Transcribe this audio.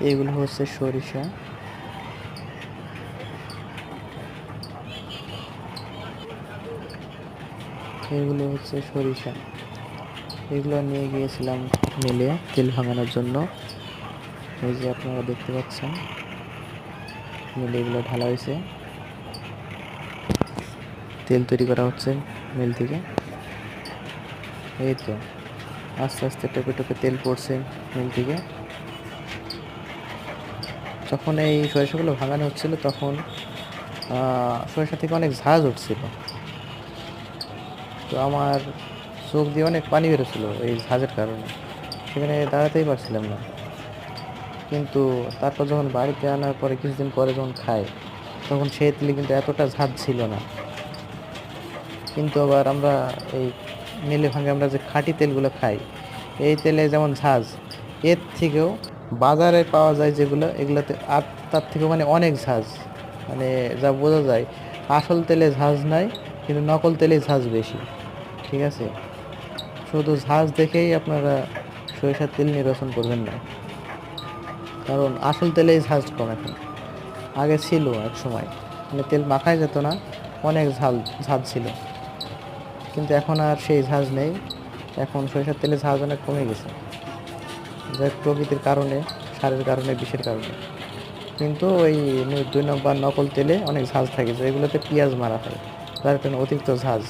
এগুলো হচ্ছে সরিষা। এগুলো হচ্ছে সরিষা। এগুলো নিয়ে গিয়েছিলাম মিলে তেল ভাঙানোর জন্য। এই যে আপনারা দেখতে পাচ্ছেন, মিলে এগুলো ঢালা হয়েছে। তেল তৈরি করা হচ্ছে মিল থেকে। এই তো, আস্তে আস্তে টোপে টোপে তেল পড়ছে মিল থেকে। যখন এই সরিষাগুলো ভাঙানো হচ্ছিল তখন সরিষা থেকে অনেক ঝাঁজ উঠছিল। তো আমার চোখ দিয়ে অনেক পানি বেরোছিল এই ঝাঁজের কারণে। সেখানে দাঁড়াতেই পারছিলাম না। কিন্তু তারপর যখন বাড়িতে আনার পরে কিছুদিন পরে যখন খাই তখন সেই তেলে কিন্তু এতটা ঝাঁজ ছিল না। কিন্তু আবার আমরা এই মিলে ভাঙে আমরা যে খাঁটি তেলগুলো খাই, এই তেলে যেমন ঝাঁজ, এর থেকেও বাজারে পাওয়া যায় যেগুলো, এগুলোতে আর তার থেকে মানে অনেক ঝাঁজ। মানে যা বোঝা যায়, আসল তেলে ঝাঁজ নাই, কিন্তু নকল তেলে ঝাঁজ বেশি, ঠিক আছে? শুধু ঝাঁজ দেখেই আপনারা সরিষার তেল নির্বাচন করবেন না। কারণ আসল তেলেই ঝাঁজ কম এখন। আগে ছিল এক সময় মানে তেল মাখাই যেত না, অনেক ঝাল, ঝাঁজ ছিল। কিন্তু এখন আর সেই ঝাঁজ নেই, এখন সরিষার তেলে ঝাঁজ অনেক কমে গেছে। প্রকৃতির কারণে, সারের কারণে, বিষের কারণে। কিন্তু ওই দুই নম্বর নকল তেলে অনেক ঝাঁজ থাকে, যেগুলোতে পেঁয়াজ মারা হয়। তার কারণে অতিরিক্ত ঝাঁজ।